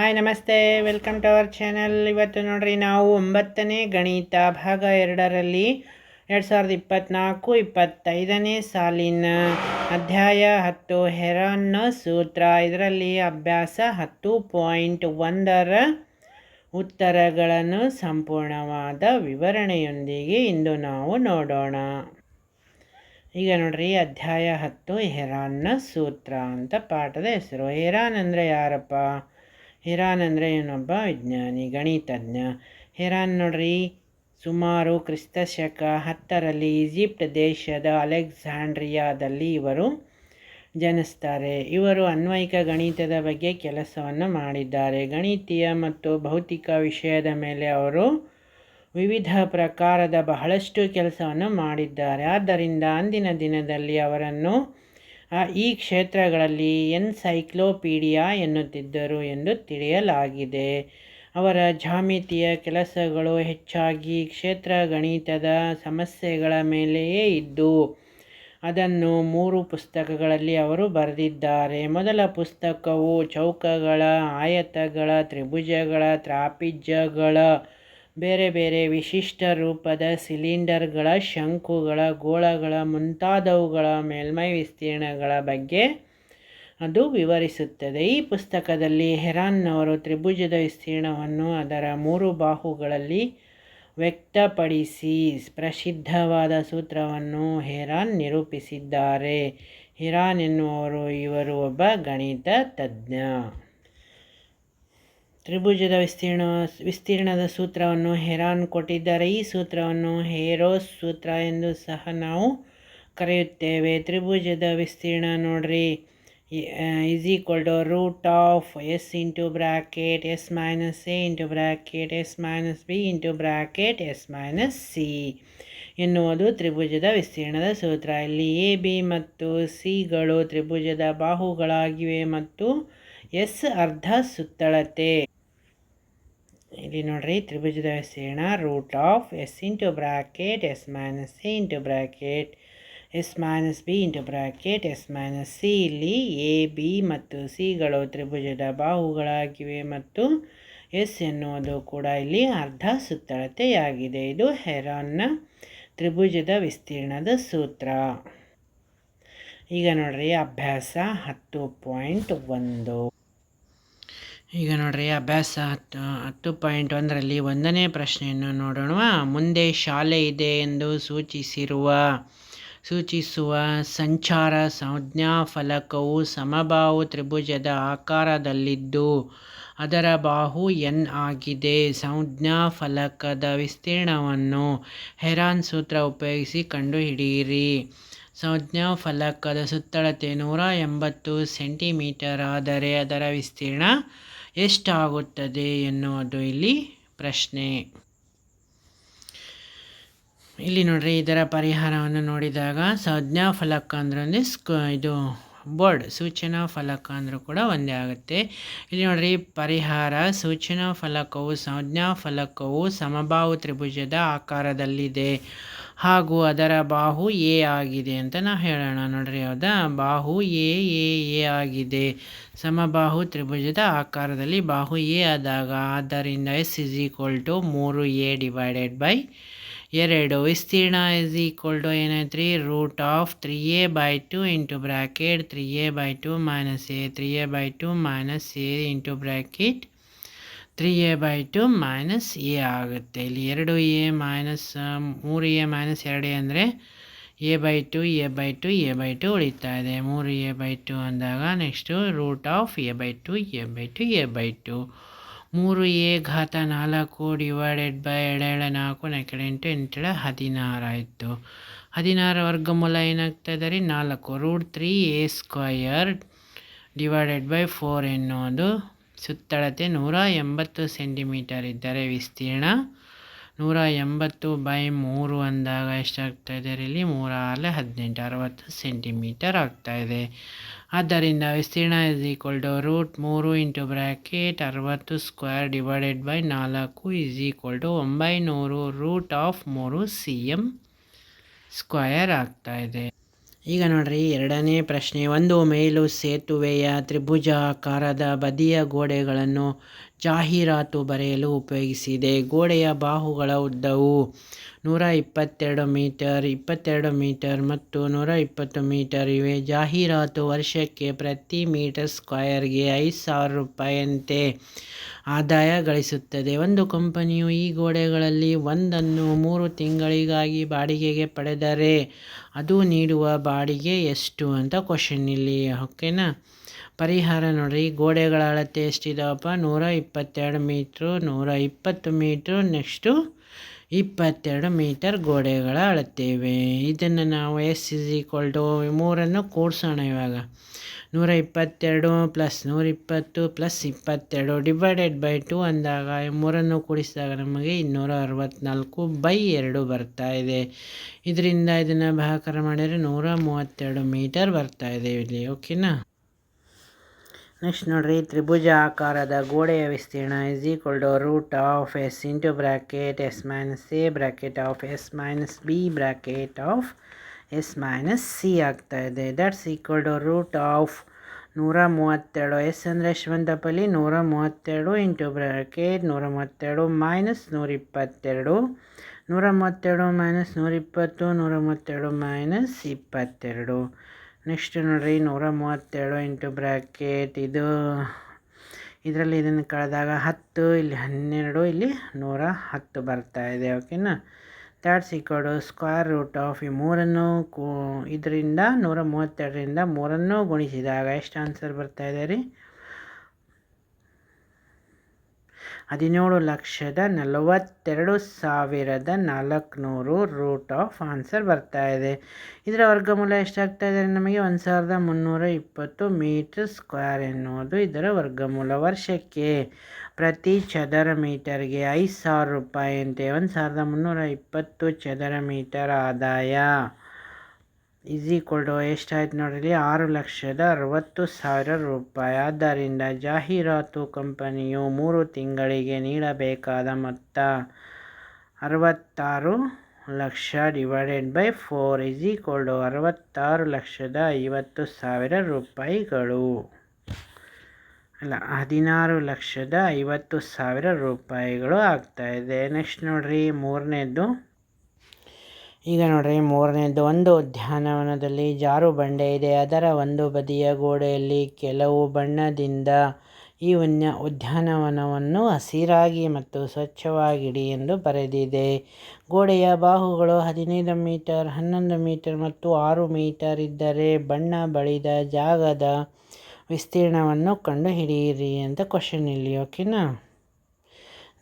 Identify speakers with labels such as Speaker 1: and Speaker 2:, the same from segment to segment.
Speaker 1: Hi ನಮಸ್ತೆ. Welcome to our channel ಇವತ್ತು ನೋಡ್ರಿ, ನಾವು ಒಂಬತ್ತನೇ ಗಣಿತ ಭಾಗ ಎರಡರಲ್ಲಿ ಎರಡು ಸಾವಿರದ ಇಪ್ಪತ್ತ್ನಾಲ್ಕು ಇಪ್ಪತ್ತೈದನೇ ಸಾಲಿನ ಅಧ್ಯಾಯ ಹತ್ತು ಹೆರಾನ್ನ ಸೂತ್ರ. ಇದರಲ್ಲಿ ಅಭ್ಯಾಸ ಹತ್ತು ಪಾಯಿಂಟ್ ಒಂದರ ಉತ್ತರಗಳನ್ನು ಸಂಪೂರ್ಣವಾದ ವಿವರಣೆಯೊಂದಿಗೆ ಇಂದು ನಾವು ನೋಡೋಣ. ಈಗ ನೋಡ್ರಿ, ಅಧ್ಯಾಯ ಹತ್ತು ಹೆರಾನ್ನ ಸೂತ್ರ ಅಂತ ಪಾಠದ ಹೆಸರು. ಹೆರಾನ್ ಅಂದರೆ ಯಾರಪ್ಪ? ಹೆರಾನ್ ಅಂದರೆ ಏನೊಬ್ಬ ವಿಜ್ಞಾನಿ, ಗಣಿತಜ್ಞ. ಹಿರಾನ್ ನೋಡ್ರಿ, ಸುಮಾರು ಕ್ರಿಸ್ತ ಶಕ ಹತ್ತರಲ್ಲಿ ಈಜಿಪ್ಟ್ ದೇಶದ ಅಲೆಕ್ಸಾಂಡ್ರಿಯಾದಲ್ಲಿ ಇವರು ಜನಿಸ್ತಾರೆ. ಇವರು ಅನ್ವಯಿಕ ಗಣಿತದ ಬಗ್ಗೆ ಕೆಲಸವನ್ನು ಮಾಡಿದ್ದಾರೆ. ಗಣಿತೀಯ ಮತ್ತು ಭೌತಿಕ ವಿಷಯದ ಮೇಲೆ ಅವರು ವಿವಿಧ ಪ್ರಕಾರದ ಬಹಳಷ್ಟು ಕೆಲಸವನ್ನು ಮಾಡಿದ್ದಾರೆ. ಆದ್ದರಿಂದ ಅಂದಿನ ದಿನದಲ್ಲಿ ಅವರನ್ನು ಈ ಕ್ಷೇತ್ರಗಳಲ್ಲಿ ಎನ್ಸೈಕ್ಲೋಪೀಡಿಯಾ ಎನ್ನುತ್ತಿದ್ದರು ಎಂದು ತಿಳಿಯಲಾಗಿದೆ. ಅವರ ಜಾಮಿತಿಯ ಕೆಲಸಗಳು ಹೆಚ್ಚಾಗಿ ಕ್ಷೇತ್ರ ಗಣಿತದ ಸಮಸ್ಯೆಗಳ ಮೇಲೆಯೇ ಇದ್ದು, ಅದನ್ನು ಮೂರು ಪುಸ್ತಕಗಳಲ್ಲಿ ಅವರು ಬರೆದಿದ್ದಾರೆ. ಮೊದಲ ಪುಸ್ತಕವು ಚೌಕಗಳ, ಆಯತಗಳ, ತ್ರಿಭುಜಗಳ, ತ್ರಾಪಿಜ್ಯಗಳ ಬೇರೆ ಬೇರೆ ವಿಶಿಷ್ಟ ರೂಪದ ಸಿಲಿಂಡರ್ಗಳ ಶಂಕುಗಳ ಗೋಳಗಳ ಮುಂತಾದವುಗಳ ಮೇಲ್ಮೈ ವಿಸ್ತೀರ್ಣಗಳ ಬಗ್ಗೆ ಅದು ವಿವರಿಸುತ್ತದೆ. ಈ ಪುಸ್ತಕದಲ್ಲಿ ಹೆರಾನ್ನವರು ತ್ರಿಭುಜದ ವಿಸ್ತೀರ್ಣವನ್ನು ಅದರ ಮೂರು ಬಾಹುಗಳಲ್ಲಿ ವ್ಯಕ್ತಪಡಿಸಿ ಪ್ರಸಿದ್ಧವಾದ ಸೂತ್ರವನ್ನು ಹೆರಾನ್ ನಿರೂಪಿಸಿದ್ದಾರೆ. ಹಿರಾನ್ ಎನ್ನುವರು ಇವರು ಒಬ್ಬ ಗಣಿತ ತಜ್ಞ ತ್ರಿಭುಜದ ವಿಸ್ತೀರ್ಣ, ವಿಸ್ತೀರ್ಣದ ಸೂತ್ರವನ್ನು ಹೆರಾನ್ ಕೊಟ್ಟಿದ್ದಾರೆ. ಈ ಸೂತ್ರವನ್ನು ಹೇರೋಸ್ ಸೂತ್ರ ಎಂದು ಸಹ ನಾವು ಕರೆಯುತ್ತೇವೆ. ತ್ರಿಭುಜದ ವಿಸ್ತೀರ್ಣ ನೋಡ್ರಿ. Is equal to root of S into bracket S minus A into bracket S minus B into bracket S minus C ಎನ್ನುವುದು ತ್ರಿಭುಜದ ವಿಸ್ತೀರ್ಣದ ಸೂತ್ರ. ಇಲ್ಲಿ ಎ, ಬಿ ಮತ್ತು ಸಿಗಳು ತ್ರಿಭುಜದ ಬಾಹುಗಳಾಗಿವೆ ಮತ್ತು ಎಸ್ ಅರ್ಧ ಸುತ್ತಳತೆ. ಇಲ್ಲಿ ನೋಡ್ರಿ ತ್ರಿಭುಜದ ವಿಸ್ತೀರ್ಣ root of S into bracket S minus C into bracket S minus B into bracket S minus C ಇಲ್ಲಿ ಎ ಬಿ ಮತ್ತು ಸಿಗಳು ತ್ರಿಭುಜದ ಬಾಹುಗಳಾಗಿವೆ ಮತ್ತು ಎಸ್ ಎನ್ನುವುದು ಕೂಡ ಇಲ್ಲಿ ಅರ್ಧ ಸುತ್ತಳತೆಯಾಗಿದೆ. ಇದು ಹೆರಾನ್ನ ತ್ರಿಭುಜದ ವಿಸ್ತೀರ್ಣದ ಸೂತ್ರ. ಈಗ ನೋಡ್ರಿ ಅಭ್ಯಾಸ ಹತ್ತು ಪಾಯಿಂಟ್ ಒಂದು. ಈಗ ನೋಡ್ರಿ ಅಭ್ಯಾಸ ಹತ್ತು ಹತ್ತು ಪಾಯಿಂಟ್ ಒಂದರಲ್ಲಿ ಒಂದನೇ ಪ್ರಶ್ನೆಯನ್ನು ನೋಡೋಣ ಮುಂದೆ ಶಾಲೆ ಇದೆ ಎಂದು ಸೂಚಿಸಿರುವ, ಸೂಚಿಸುವ ಸಂಚಾರ ಸಂಜ್ಞಾ ಫಲಕವು ಸಮಬಾಹು ತ್ರಿಭುಜದ ಆಕಾರದಲ್ಲಿದ್ದು, ಅದರ ಬಾಹು ಎನ್ ಆಗಿದೆ. ಸಂಜ್ಞಾ ಫಲಕದ ವಿಸ್ತೀರ್ಣವನ್ನು ಹೆರಾನ್ ಸೂತ್ರ ಉಪಯೋಗಿಸಿ ಕಂಡುಹಿಡಿಯಿರಿ. ಸಂಜ್ಞಾ ಫಲಕದ ಸುತ್ತಳತೆ ನೂರ ಎಂಬತ್ತು ಸೆಂಟಿಮೀಟರ್ ಆದರೆ ಅದರ ವಿಸ್ತೀರ್ಣ ಎಷ್ಟಾಗುತ್ತದೆ ಎನ್ನುವುದು ಇಲ್ಲಿ ಪ್ರಶ್ನೆ. ಇಲ್ಲಿ ನೋಡ್ರಿ, ಇದರ ಪರಿಹಾರವನ್ನು ನೋಡಿದಾಗ ಸಂಜ್ಞಾ ಫಲಕ ಅಂದ್ರೆ ಸ್ಕ್, ಇದು ಬೋರ್ಡ್ ಸೂಚನಾ ಫಲಕ ಅಂದರೂ ಕೂಡ ಒಂದೇ ಆಗುತ್ತೆ. ಇಲ್ಲಿ ನೋಡ್ರಿ, ಪರಿಹಾರ, ಸೂಚನಾ ಫಲಕವು, ಸಂಜ್ಞಾ ಫಲಕವು ಸಮಬಾಹು ತ್ರಿಭುಜದ ಆಕಾರದಲ್ಲಿದೆ. ಹಾಗೂ ಅದರ ಬಾಹು ಎ ಆಗಿದೆ ಅಂತ ನಾವು ಹೇಳೋಣ ನೋಡ್ರಿ, ಹೌದಾ? ಬಾಹು ಎ ಎ ಎ ಆಗಿದೆ. ಸಮಬಾಹು ತ್ರಿಭುಜದ ಆಕಾರದಲ್ಲಿ ಬಾಹು ಎ ಆದಾಗ ಆದ್ದರಿಂದ ಎಸ್ ಇಸ್ ಈಕ್ವಲ್ ಟು ಮೂರು ಎ ಡಿವೈಡೆಡ್ ಬೈ ಎರಡು. ವಿಸ್ತೀರ್ಣ ಇಸ್ ಈಕ್ವಲ್ ಟು ಏನಾಯ್ತು ರೀ root of three A by two into bracket three A by two minus A, three A by two minus A into bracket three A by two minus A ಆಗುತ್ತೆ. ಇಲ್ಲಿ ಎರಡು A minus ಮೂರು A minus ಎರಡು A ಅಂದರೆ A by two A by two A by two ಉಳಿತಾ ಇದೆ. ಮೂರು A by two ಅಂದಾಗ next root of A by two A by two A by two ಮೂರು ಎ ಘಾತ ನಾಲ್ಕು ಡಿವೈಡೆಡ್ ಬೈ ಎರಡೇಳ ನಾಲ್ಕು ನೆಕಡೆ ಎಂಟು, ಎಂಟೇಳ ಹದಿನಾರು ಆಯಿತು. ಹದಿನಾರು ವರ್ಗಮೂಲ ಏನಾಗ್ತಾ ಇದೆ ರೀ? ನಾಲ್ಕು. Root three A square divided by four ಎನ್ನುವುದು ಸುತ್ತಳತೆ ನೂರ ಎಂಬತ್ತು ಸೆಂಟಿಮೀಟರ್ ಇದ್ದರೆ ವಿಸ್ತೀರ್ಣ ನೂರ ಎಂಬತ್ತು ಬೈ ಮೂರು ಅಂದಾಗ ಎಷ್ಟಾಗ್ತಾಯಿದೆ ಇಲ್ಲಿ ಮೂರ ಆರಲೆ ಹದಿನೆಂಟು, ಅರವತ್ತು ಸೆಂಟಿಮೀಟರ್ ಆಗ್ತಾಯಿದೆ ಆದ್ದರಿಂದ ವಿಸ್ತೀರ್ಣ ಇಸ್ ಈಕ್ವಲ್ ಟು ರೂಟ್ ಮೂರು ಇಂಟು ಬ್ರ್ಯಾಕೆಟ್ ಅರವತ್ತು ಸ್ಕ್ವೇರ್ ಡಿವೈಡೆಡ್ ಬೈ ನಾಲ್ಕು ಇಸ್ ಈಕ್ವಲ್ ಟು ಒಂಬೈನೂರು ರೂಟ್ ಆಫ್ ಮೂರು ಸಿ ಎಂ ಸ್ಕ್ವಯರ್ ಆಗ್ತಾಯಿದೆ ಈಗ ನೋಡ್ರಿ ಎರಡನೇ ಪ್ರಶ್ನೆ. ಒಂದು ಮೇಲು ಸೇತುವೆಯ ತ್ರಿಭುಜಾಕಾರದ ಬದಿಯ ಗೋಡೆಗಳನ್ನು ಜಾಹೀರಾತು ಬರೆಯಲು ಉಪಯೋಗಿಸಿದೆ. ಗೋಡೆಯ ಬಾಹುಗಳ ಉದ್ದವು ನೂರ ಇಪ್ಪತ್ತೆರಡು ಮೀಟರ್ ಇಪ್ಪತ್ತೆರಡು ಮೀಟರ್ ಮತ್ತು ನೂರ ಇಪ್ಪತ್ತು ಮೀಟರ್ ಇವೆ. ಜಾಹೀರಾತು ವರ್ಷಕ್ಕೆ ಪ್ರತಿ ಮೀಟರ್ ಸ್ಕ್ವಯರ್ಗೆ ಐದು ಸಾವಿರ ರೂಪಾಯಿಯಂತೆ ಆದಾಯ ಗಳಿಸುತ್ತದೆ. ಒಂದು ಕಂಪನಿಯು ಈ ಗೋಡೆಗಳಲ್ಲಿ ಒಂದನ್ನು ಮೂರು ತಿಂಗಳಿಗಾಗಿ ಬಾಡಿಗೆಗೆ ಪಡೆದರೆ ಅದು ನೀಡುವ ಬಾಡಿಗೆ ಎಷ್ಟು ಅಂತ ಕ್ವಶನ್ ಇಲ್ಲಿ ಓಕೆನಾ ಪರಿಹಾರ ನೋಡಿರಿ ಗೋಡೆಗಳ ಅಳತೆ ಎಷ್ಟಿದಾವಪ್ಪ? ನೂರ ಇಪ್ಪತ್ತೆರಡು ಮೀಟ್ರು, ನೂರ ಇಪ್ಪತ್ತು ಮೀಟ್ರು, ನೆಕ್ಸ್ಟು ಇಪ್ಪತ್ತೆರಡು ಮೀಟರ್ ಗೋಡೆಗಳ ಅಳತೆವೆ ಇದನ್ನು ನಾವು ಎಸ್ ಇಸ್ ಈಕ್ವಲ್ ಟು ಮೂರನ್ನು ಕೂಡಿಸೋಣ ಇವಾಗ. ನೂರ ಇಪ್ಪತ್ತೆರಡು ಪ್ಲಸ್ ನೂರಿಪ್ಪತ್ತು ಪ್ಲಸ್ ಇಪ್ಪತ್ತೆರಡು ಡಿವೈಡೆಡ್ ಬೈ ಟು ಅಂದಾಗ ಮೂರನ್ನು ಕೂಡಿಸಿದಾಗ ನಮಗೆ ಇನ್ನೂರ ಅರವತ್ತ್ನಾಲ್ಕು ಬೈ ಎರಡು ಬರ್ತಾ ಇದೆ. ಇದರಿಂದ ಇದನ್ನು ಭಾಗಾಕಾರ ಮಾಡಿದರೆ ನೂರ ಮೂವತ್ತೆರಡು ಮೀಟರ್ ಬರ್ತಾ ಇದೆ ಇಲ್ಲಿ. ಓಕೆನಾ? ನೆಕ್ಸ್ಟ್ ನೋಡ್ರಿ ತ್ರಿಭುಜ ಆಕಾರದ ಗೋಡೆಯ ವಿಸ್ತೀರ್ಣ is equal to root of S into bracket S minus A bracket of S minus B bracket of S minus C ಆಗ್ತಾ ಇದೆ. That's equal to root of ನೂರ ಮೂವತ್ತೆರಡು ಎಸ್ ಅಂದರೆ ಯಶವಂತಪಲ್ಲಿ ನೂರ ಮೂವತ್ತೆರಡು ಇಂಟು ಬ್ರ್ಯಾಕೆಟ್ ನೂರ ಮೂವತ್ತೆರಡು ಮೈನಸ್ ನೂರಿಪ್ಪತ್ತೆರಡು ನೂರ ಮೂವತ್ತೆರಡು ಮೈನಸ್ ನೂರಿಪ್ಪತ್ತು ನೂರ ಮೂವತ್ತೆರಡು ಮೈನಸ್ ಇಪ್ಪತ್ತೆರಡು. ನೆಕ್ಸ್ಟ್ ನೋಡಿರಿ ನೂರ ಮೂವತ್ತೆರಡು ಇಂಟು ಬ್ರ್ಯಾಕೆಟ್ ಇದು. ಇದರಲ್ಲಿ ಇದನ್ನು ಕಳೆದಾಗ ಹತ್ತು, ಇಲ್ಲಿ ಹನ್ನೆರಡು, ಇಲ್ಲಿ ನೂರ ಹತ್ತು ಬರ್ತಾ ಇದೆ, ಓಕೆನಾ? ದ್ಯಾಟ್ಸ್ ಸಿಕ್ಕೋಡು ಸ್ಕ್ವೇರ್ ರೂಟ್ ಆಫ್ ಈ ಮೂರನ್ನು ಕೂ ಇದರಿಂದ ನೂರ ಮೂವತ್ತೆರಡರಿಂದ ಮೂರನ್ನು ಗುಣಿಸಿದಾಗ ಎಷ್ಟು ಆನ್ಸರ್ ಬರ್ತಾ ಇದೆ ರೀ? ಹದಿನೇಳು ಲಕ್ಷದ ನಲವತ್ತೆರಡು ಸಾವಿರದ ನಾಲ್ಕುನೂರು ರೂಟ್ ಆಫ್ ಆನ್ಸರ್ ಬರ್ತಾ ಇದೆ. ಇದರ ವರ್ಗಮೂಲ ಎಷ್ಟಾಗ್ತಾ ಇದೆ ನಮಗೆ ಒಂದು ಸಾವಿರದ ಮುನ್ನೂರ ಇಪ್ಪತ್ತು ಮೀಟರ್ ಸ್ಕ್ವೇರ್ ಎನ್ನುವುದು ಇದರ ವರ್ಗಮೂಲ ವರ್ಷಕ್ಕೆ. ಪ್ರತಿ ಚದರ ಮೀಟರ್ಗೆ ಐದು ಸಾವಿರ ರೂಪಾಯಿ ಅಂತೆ. ಒಂದು ಸಾವಿರದ ಮುನ್ನೂರ ಇಪ್ಪತ್ತು ಚದರ ಮೀಟರ್ ಆದಾಯ. ಇಸ್ ಈಕ್ವಲ್ ಟು ಎಷ್ಟಾಯ್ತು ನೋಡಿರಿ ಆರು ಲಕ್ಷದ ಅರವತ್ತು ಸಾವಿರ ರೂಪಾಯಿ. ಆದ್ದರಿಂದ ಜಾಹೀರಾತು ಕಂಪನಿಯು ಮೂರು ತಿಂಗಳಿಗೆ ನೀಡಬೇಕಾದ ಮೊತ್ತ ಅರವತ್ತಾರು lakh divided by four is equal to ಅರವತ್ತಾರು ಲಕ್ಷದ ಐವತ್ತು ಸಾವಿರ ರೂಪಾಯಿಗಳು. ಅಲ್ಲ, ಹದಿನಾರು ಲಕ್ಷದ ಐವತ್ತು ಸಾವಿರ ರೂಪಾಯಿಗಳು ಆಗ್ತಾಯಿದೆ ನೆಕ್ಸ್ಟ್ ನೋಡಿರಿ ಮೂರನೇದು ಈಗ ನೋಡ್ರಿ ಮೂರನೇದು, ಒಂದು ಉದ್ಯಾನವನದಲ್ಲಿ ಜಾರು ಬಂಡೆ ಇದೆ. ಅದರ ಒಂದು ಬದಿಯ ಗೋಡೆಯಲ್ಲಿ ಕೆಲವು ಬಣ್ಣದಿಂದ ಈ ಉನ್ಯ, ಉದ್ಯಾನವನವನ್ನು ಹಸಿರಾಗಿ ಮತ್ತು ಸ್ವಚ್ಛವಾಗಿಡಿ ಎಂದು ಬರೆದಿದೆ. ಗೋಡೆಯ ಬಾಹುಗಳು ಹದಿನೈದು ಮೀಟರ್, ಹನ್ನೊಂದು ಮೀಟರ್ ಮತ್ತು ಆರು ಮೀಟರ್ ಇದ್ದರೆ ಬಣ್ಣ ಬಳಿದ ಜಾಗದ ವಿಸ್ತೀರ್ಣವನ್ನು ಕಂಡುಹಿಡಿಯಿರಿ ಅಂತ ಕ್ವಶನ್ ಇಲ್ಲಿ ಓಕೆನಾ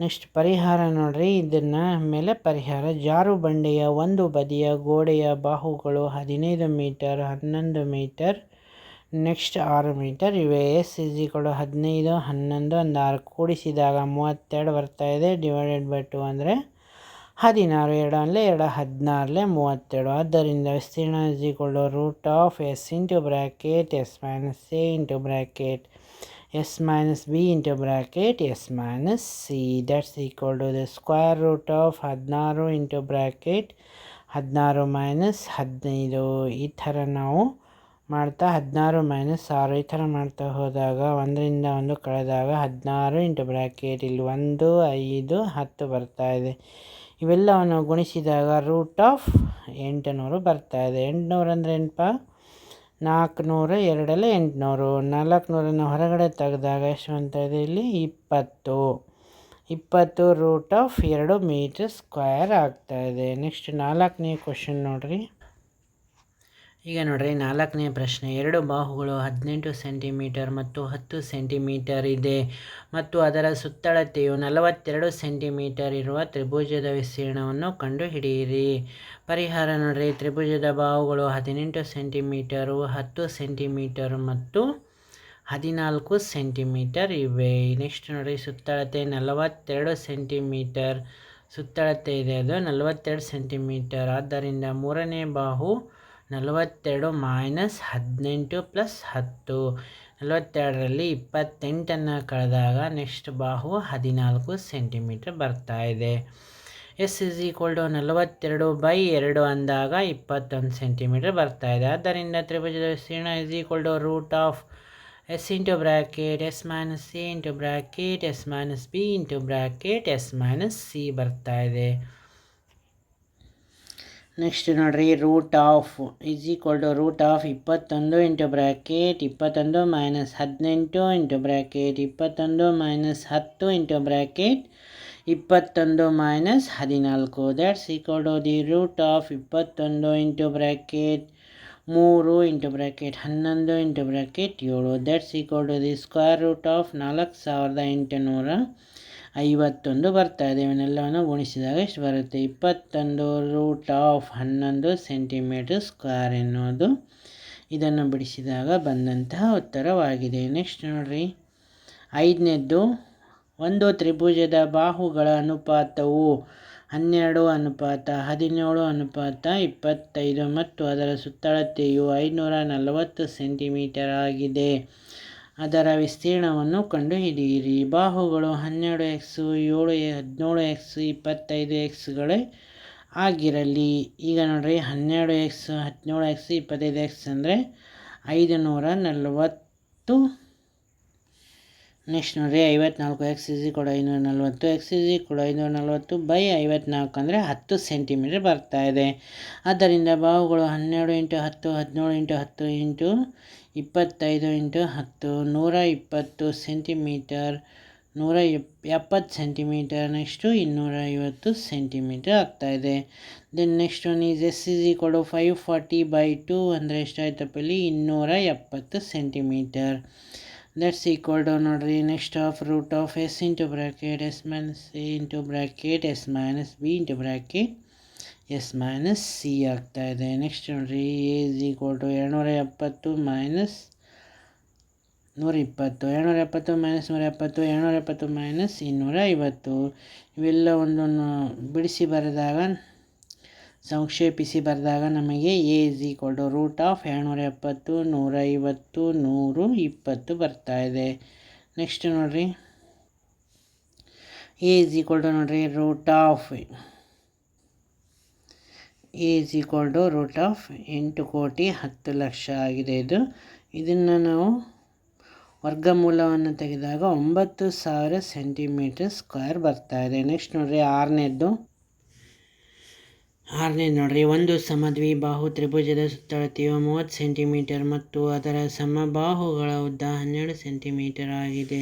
Speaker 1: ನೆಕ್ಸ್ಟ್ ಪರಿಹಾರ ನೋಡ್ರಿ, ಇದನ್ನು ಮೇಲೆ ಪರಿಹಾರ. ಜಾರು ಬಂಡೆಯ ಒಂದು ಬದಿಯ ಗೋಡೆಯ ಬಾಹುಗಳು ಹದಿನೈದು ಮೀಟರ್, ಹನ್ನೊಂದು ಮೀಟರ್, ನೆಕ್ಸ್ಟ್ ಆರು ಮೀಟರ್ ಇವೆ. ಎಸ್ ಇಜಿಗಳು ಹದಿನೈದು, ಹನ್ನೊಂದು, ಒಂದು ಆರು ಕೂಡಿಸಿದಾಗ ಮೂವತ್ತೆರಡು ಬರ್ತಾ ಇದೆ. ಡಿವೈಡೆಡ್ ಬೈ ಟು ಅಂದರೆ ಹದಿನಾರು, ಎರಡು ಅಲ್ಲೇ ಎರಡು, ಹದಿನಾರಲ್ಲೇ ಮೂವತ್ತೆರಡು. ಆದ್ದರಿಂದ ವಿಸ್ತೀರ್ಣ ಇಜಿಗಳು root of S into bracket S minus A into bracket s minus b into bracket s minus c that's equal to the square root of ಹದಿನಾರು ಇಂಟು ಬ್ರ್ಯಾಕೆಟ್ ಹದಿನಾರು ಮೈನಸ್ ಹದಿನೈದು. ಈ ಥರ ನಾವು ಮಾಡ್ತಾ, ಹದಿನಾರು ಮೈನಸ್ ಆರು, ಈ ಥರ ಮಾಡ್ತಾ ಹೋದಾಗ ಒಂದರಿಂದ ಒಂದು ಕಳೆದಾಗ ಹದಿನಾರು ಇಂಟು ಬ್ರ್ಯಾಕೆಟ್ ಇಲ್ಲಿ ಒಂದು, ಐದು, ಹತ್ತು ಬರ್ತಾ ಇದೆ. ಇವೆಲ್ಲವನ್ನು ಗುಣಿಸಿದಾಗ ರೂಟ್ ಆಫ್ ಎಂಟುನೂರು ಬರ್ತಾ ಇದೆ. ಎಂಟುನೂರು ಅಂದರೆ ಏನಪ್ಪ? ನಾಲ್ಕುನೂರ ಎರಡಲ್ಲ ಎಂಟುನೂರು. ನಾಲ್ಕುನೂರನ್ನು ಹೊರಗಡೆ ತೆಗೆದಾಗ ಎಷ್ಟು ಅಂತ ಇದೆ ಇಲ್ಲಿ? ಇಪ್ಪತ್ತು. ಇಪ್ಪತ್ತು ರೂಟ್ ಆಫ್ ಎರಡು ಮೀಟರ್ ಸ್ಕ್ವೇರ್ ಆಗ್ತಾಯಿದೆ ನೆಕ್ಸ್ಟ್ ನಾಲ್ಕನೇ ಕ್ವಶನ್ ನೋಡಿರಿ. ಈಗ ನೋಡ್ರಿ ನಾಲ್ಕನೇ ಪ್ರಶ್ನೆ, ಎರಡು ಬಾಹುಗಳು ಹದಿನೆಂಟು ಸೆಂಟಿಮೀಟರ್ ಮತ್ತು ಹತ್ತು ಸೆಂಟಿಮೀಟರ್ ಇದೆ. ಮತ್ತು ಅದರ ಸುತ್ತಳತೆಯು ನಲವತ್ತೆರಡು ಸೆಂಟಿಮೀಟರ್ ಇರುವ ತ್ರಿಭುಜದ ವಿಸ್ತೀರ್ಣವನ್ನು ಕಂಡುಹಿಡಿಯಿರಿ. ಪರಿಹಾರ ನೋಡ್ರಿ, ತ್ರಿಭುಜದ ಬಾಹುಗಳು ಹದಿನೆಂಟು ಸೆಂಟಿಮೀಟರು, ಹತ್ತು ಸೆಂಟಿಮೀಟರ್ ಮತ್ತು ಹದಿನಾಲ್ಕು ಸೆಂಟಿಮೀಟರ್ ಇವೆ. ನೆಕ್ಸ್ಟ್ ನೋಡಿ ಸುತ್ತಳತೆ ನಲವತ್ತೆರಡು ಸೆಂಟಿಮೀಟರ್. ಸುತ್ತಳತೆ ಇದೆ ಅದು ನಲವತ್ತೆರಡು ಸೆಂಟಿಮೀಟರ್. ಆದ್ದರಿಂದ ಮೂರನೇ ಬಾಹು ನಲವತ್ತೆರಡು ಮೈನಸ್ ಹದಿನೆಂಟು ಪ್ಲಸ್ ಹತ್ತು. ನಲವತ್ತೆರಡರಲ್ಲಿ ಇಪ್ಪತ್ತೆಂಟನ್ನು ಕಳೆದಾಗ ನೆಕ್ಸ್ಟ್ ಬಾಹು ಹದಿನಾಲ್ಕು ಸೆಂಟಿಮೀಟ್ರ್ ಬರ್ತಾ ಇದೆ. ಎಸ್ ಇಸ್ ಈಕ್ವಲ್ ಟು ನಲವತ್ತೆರಡು ಬೈ ಎರಡು ಅಂದಾಗ ಇಪ್ಪತ್ತೊಂದು ಸೆಂಟಿಮೀಟ್ರ್ ಬರ್ತಾ ಇದೆ. ಆದ್ದರಿಂದ ತ್ರಿಭುಜದ ವಿಸ್ತೀರ್ಣ is equal to root of S into bracket S minus C into bracket S minus B into bracket S minus C ಬರ್ತಾ ಇದೆ. ನೆಕ್ಸ್ಟ್ ನೋಡಿರಿ root of is equal to root of ಇಪ್ಪತ್ತೊಂದು ಇಂಟು ಬ್ರ್ಯಾಕೆಟ್ ಇಪ್ಪತ್ತೊಂದು minus ಹದಿನೆಂಟು into bracket ಇಪ್ಪತ್ತೊಂದು minus ಹತ್ತು into bracket ಇಪ್ಪತ್ತೊಂದು minus ಹದಿನಾಲ್ಕು. That's equal to the root of ಇಪ್ಪತ್ತೊಂದು ಇಂಟು ಬ್ರ್ಯಾಕೆಟ್ ಮೂರು ಇಂಟು ಬ್ರ್ಯಾಕೆಟ್ ಹನ್ನೊಂದು ಇಂಟು ಬ್ರ್ಯಾಕೆಟ್ ಏಳು. That's equal to the square root of ನಾಲ್ಕು ಸಾವಿರದ ಎಂಟುನೂರ ಐವತ್ತೊಂದು ಬರ್ತಾ ಇದೆ. ಇವನ್ನೆಲ್ಲವನ್ನು ಗುಣಿಸಿದಾಗ ಎಷ್ಟು ಬರುತ್ತೆ? ಇಪ್ಪತ್ತೊಂದು ರೂಟ್ ಆಫ್ ಹನ್ನೊಂದು ಸೆಂಟಿಮೀಟರ್ ಸ್ಕ್ವೇರ್ ಎನ್ನುವುದು. ಇದನ್ನು ಬಿಡಿಸಿದಾಗ ಬಂದಂತಹ ಉತ್ತರವಾಗಿದೆ. ನೆಕ್ಸ್ಟ್ ನೋಡಿರಿ. ಐದನೇದ್ದು, ಒಂದು ತ್ರಿಭುಜದ ಬಾಹುಗಳ ಅನುಪಾತವು ಹನ್ನೆರಡು ಅನುಪಾತ, ಹದಿನೇಳು ಅನುಪಾತ, ಇಪ್ಪತ್ತೈದು ಮತ್ತು ಅದರ ಸುತ್ತಳತೆಯು ಐನೂರ ನಲವತ್ತು ಸೆಂಟಿಮೀಟರ್ ಆಗಿದೆ. ಅದರ ವಿಸ್ತೀರ್ಣವನ್ನು ಕಂಡುಹಿಡಿಯಿರಿ. ಬಾಹುಗಳು ಹನ್ನೆರಡು ಎಕ್ಸು, ಏಳು ಹದಿನೇಳು ಎಕ್ಸು, ಇಪ್ಪತ್ತೈದು ಎಕ್ಸ್ಗಳೇ ಆಗಿರಲಿ. ಈಗ ನೋಡಿರಿ, ಹನ್ನೆರಡು ಎಕ್ಸ್, ಹದಿನೇಳು ಎಕ್ಸ್, ಇಪ್ಪತ್ತೈದು ಎಕ್ಸ್ ಅಂದರೆ ಐದು ನೂರ ನಲವತ್ತು ನೆಕ್ಸ್ಟ್ ನೋಡಿರಿ ಐವತ್ನಾಲ್ಕು ಎಕ್ಸ್ ಇಸಿ ಕೂಡ ಐನೂರ ನಲವತ್ತು ಎಕ್ಸ್ ಇಸಿ ಕೂಡ ಐನೂರ ನಲವತ್ತು ಬೈ ಐವತ್ನಾಲ್ಕು ಅಂದರೆ ಹತ್ತು ಸೆಂಟಿಮೀಟರ್ ಬರ್ತಾ ಇದೆ. ಆದ್ದರಿಂದ ಬಾವುಗಳು ಹನ್ನೆರಡು ಇಂಟು ಹತ್ತು, ಹದಿನೇಳು ಇಂಟು ಹತ್ತು ಇಂಟು ಇಪ್ಪತ್ತೈದು ಇಂಟು ಹತ್ತು. ನೂರ ಇಪ್ಪತ್ತು ಸೆಂಟಿಮೀಟರ್ ನೂರ ಎಪ್ಪತ್ತು ಸೆಂಟಿಮೀಟರ್ ನೆಕ್ಸ್ಟು ಇನ್ನೂರ ಐವತ್ತು ಸೆಂಟಿಮೀಟರ್ ಆಗ್ತಾಯಿದೆ then next one is S is ಕೊಡು ಫೈವ್ ಫಾರ್ಟಿ ಬೈ ಟು ಅಂದರೆ ಎಷ್ಟಾಯ್ತಪ್ಪ ಇಲ್ಲಿ? ಇನ್ನೂರ ಎಪ್ಪತ್ತು ಸೆಂಟಿಮೀಟರ್ that's ಈಕ್ವಲ್ ಟು ನೋಡ್ರಿ next of root of S into bracket S minus C into bracket S minus B into bracket S minus C ಆಗ್ತಾ ಇದೆ next ನೋಡ್ರಿ ಎ ಇಸ್ ಈಕ್ವಲ್ ಟು ಎರಡುನೂರ ಎಪ್ಪತ್ತು ಮೈನಸ್ ನೂರ ಇಪ್ಪತ್ತು ಎರಡುನೂರ ಎಪ್ಪತ್ತು ಮೈನಸ್ ನೂರ ಎಪ್ಪತ್ತು ಎರಡುನೂರ ಎಪ್ಪತ್ತು ಮೈನಸ್ ಇನ್ನೂರ ಐವತ್ತು ಇವೆಲ್ಲ ಒಂದನ್ನು ಬಿಡಿಸಿ ಬರೆದಾಗ ಸಂಕ್ಷೇಪಿಸಿ ಬರೆದಾಗ ನಮಗೆ A is equal to root of ಏಳ್ನೂರ ಎಪ್ಪತ್ತು ನೂರೈವತ್ತು ನೂರು, ಇಪ್ಪತ್ತು ಬರ್ತಾ ಇದೆ. ನೆಕ್ಸ್ಟ್ ನೋಡಿರಿ. ಎ ಇಸ್ ಈಕ್ವಲ್ ಟು ನೋಡಿರಿ root of A is equal to root of ಎಂಟು ಕೋಟಿ ಹತ್ತು ಲಕ್ಷ ಆಗಿದೆ ಇದು. ಇದನ್ನು ನಾವು ವರ್ಗಮೂಲವನ್ನು ತೆಗೆದಾಗ ಒಂಬತ್ತು ಸಾವಿರ ಸೆಂಟಿಮೀಟರ್ ಸ್ಕ್ವೇರ್ ಬರ್ತಾ ಇದೆ. ನೆಕ್ಸ್ಟ್ ನೋಡಿರಿ, ಆರನೇದ್ದು. ಆರನೇ ನೋಡ್ರಿ, ಒಂದು ಸಮದ್ವಿಬಾಹು ತ್ರಿಭುಜದ ಸುತ್ತಳತೆಯು ಮೂವತ್ತು ಸೆಂಟಿಮೀಟರ್ ಮತ್ತು ಅದರ ಸಮಬಾಹುಗಳ ಉದ್ದ ಹನ್ನೆರಡು ಸೆಂಟಿಮೀಟರ್ ಆಗಿದೆ.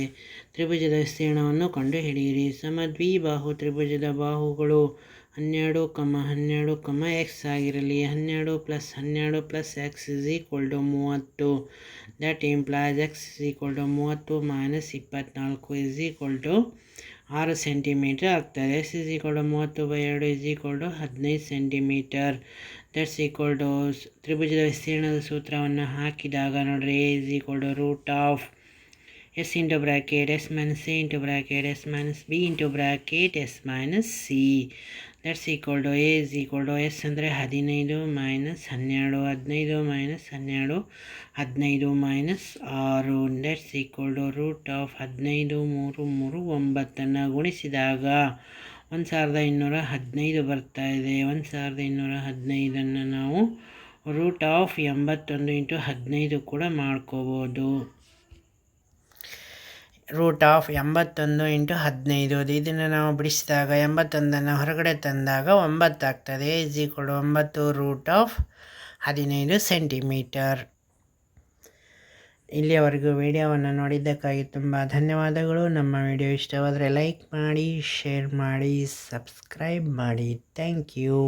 Speaker 1: ತ್ರಿಭುಜದ ವಿಸ್ತೀರ್ಣವನ್ನು ಕಂಡುಹಿಡಿಯಿರಿ. ಸಮದ್ವಿಬಾಹು ತ್ರಿಭುಜದ ಬಾಹುಗಳು ಹನ್ನೆರಡು ಕಮ ಹನ್ನೆರಡು ಕಮ ಎಕ್ಸ್ ಆಗಿರಲಿ, ಹನ್ನೆರಡು ಪ್ಲಸ್ ಹನ್ನೆರಡು plus X is equal to ಮೂವತ್ತು. That implies X is equal to ಮೂವತ್ತು ಮೈನಸ್ ಇಪ್ಪತ್ತ್ನಾಲ್ಕು ಇಸ್ ಈಕ್ವಲ್ ಟು ಆರು ಸೆಂಟಿಮೀಟರ್ ಆಗ್ತದೆ. ಎಸ್ ಇಸ್ ಈಕ್ವಲ್ ಟು ಮೂವತ್ತು ಬೈ ಎರಡು ಇಸ್ ಈಕ್ವಲ್ ಟು ಹದಿನೈದು ಸೆಂಟಿಮೀಟರ್. ದಟ್ಸ್ ಈಕ್ವಲ್ ಟು ತ್ರಿಭುಜದ ವಿಸ್ತೀರ್ಣದ ಸೂತ್ರವನ್ನು ಹಾಕಿದಾಗ ನೋಡ್ರಿ A is equal root of S into bracket S minus C into bracket S minus B into bracket S minus C that's equal to A is equal to S ಅಂದರೆ ಹದಿನೈದು minus ಹನ್ನೆರಡು, ಹದಿನೈದು minus ಹನ್ನೆರಡು, ಹದಿನೈದು minus ಆರು that's equal to root of ಹದಿನೈದು ಮೂರು ಮೂರು ಒಂಬತ್ತನ್ನು ಗುಣಿಸಿದಾಗ ಒಂದು ಸಾವಿರದ ಇನ್ನೂರ ಹದಿನೈದು ಬರ್ತಾ ಇದೆ. ಒಂದು ಸಾವಿರದ ಇನ್ನೂರ ಹದಿನೈದನ್ನು ನಾವು ರೂಟ್ ಆಫ್ ಎಂಬತ್ತೊಂದು ಇಂಟು ಹದಿನೈದು ಕೂಡ ಮಾಡ್ಕೋಬೋದು. ರೂಟ್ ಆಫ್ ಎಂಬತ್ತೊಂದು ಇಂಟು ಹದಿನೈದು. ಇದನ್ನು ನಾವು ಬಿಡಿಸಿದಾಗ ಎಂಬತ್ತೊಂದನ್ನು ಹೊರಗಡೆ ತಂದಾಗ ಒಂಬತ್ತಾಗ್ತದೆ ಈಸ್ ಈಕ್ವಲ್ ಒಂಬತ್ತು ರೂಟ್ ಆಫ್ ಹದಿನೈದು ಸೆಂಟಿಮೀಟರ್ ಇಲ್ಲಿಯವರೆಗೂ ವಿಡಿಯೋವನ್ನು ನೋಡಿದ್ದಕ್ಕಾಗಿ ತುಂಬ ಧನ್ಯವಾದಗಳು. ನಮ್ಮ ವಿಡಿಯೋ ಇಷ್ಟವಾದರೆ ಲೈಕ್ ಮಾಡಿ ಶೇರ್ ಮಾಡಿ ಸಬ್ಸ್ಕ್ರೈಬ್ ಮಾಡಿ. Thank you